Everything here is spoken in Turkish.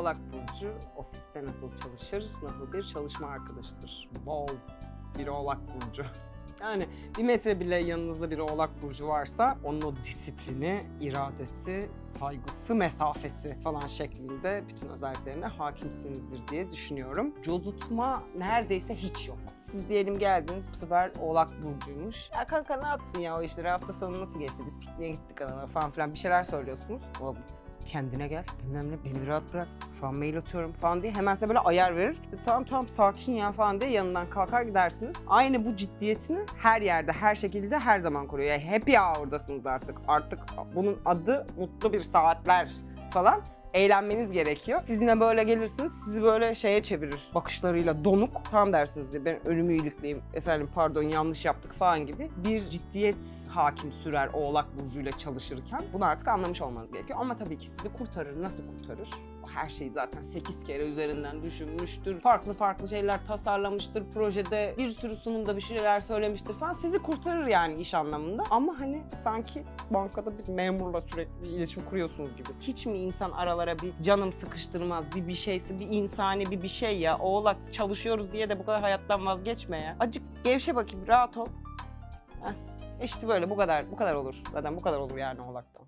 Oğlak Burcu ofiste nasıl çalışır, nasıl bir çalışma arkadaşıdır? Wow, bir Oğlak Burcu. Yani bir metre bile yanınızda bir Oğlak Burcu varsa onun o disiplini, iradesi, saygısı, mesafesi falan şeklinde bütün özelliklerine hakimsinizdir diye düşünüyorum. Cozutma neredeyse hiç yok. Siz diyelim geldiniz bu sefer Oğlak Burcu'ymuş. Ya kanka ne yaptın ya o işleri hafta sonu nasıl geçti? Biz pikniğe gittik adama falan filan bir şeyler söylüyorsunuz. O kendine gel bilmem ne beni rahat bırak şu an mail atıyorum falan diye hemen size böyle ayar verir. İşte tamam tamam sakin ya falan diye yanından kalkar gidersiniz. Aynı bu ciddiyetini her yerde her şekilde her zaman koruyor. Yani happy hour'dasınız artık. Artık bunun adı mutlu bir saatler falan eğlenmeniz gerekiyor. Sizinle böyle gelirsiniz, sizi böyle şeye çevirir. Bakışlarıyla donuk. Tam dersiniz ya ben ölümü iyilikliyim, efendim pardon yanlış yaptık falan gibi. Bir ciddiyet hakim sürer Oğlak Burcu'yla çalışırken. Bunu artık anlamış olmanız gerekiyor. Ama tabii ki sizi kurtarır. Nasıl kurtarır? Her şeyi zaten 8 kere üzerinden düşünmüştür. Farklı farklı şeyler tasarlamıştır. Projede bir sürü sunumda bir şeyler söylemiştir falan. Sizi kurtarır yani iş anlamında. Ama hani sanki bankada bir memurla sürekli iletişim kuruyorsunuz gibi. Hiç mi insan aralara bir canım sıkıştırmaz, bir bir şeysi, bir insani bir bir şey ya. Oğlak çalışıyoruz diye de bu kadar hayattan vazgeçme ya. Acık gevşe bakayım, rahat ol. Heh. İşte böyle bu kadar, bu kadar olur. Zaten bu kadar olur yani oğlaktan.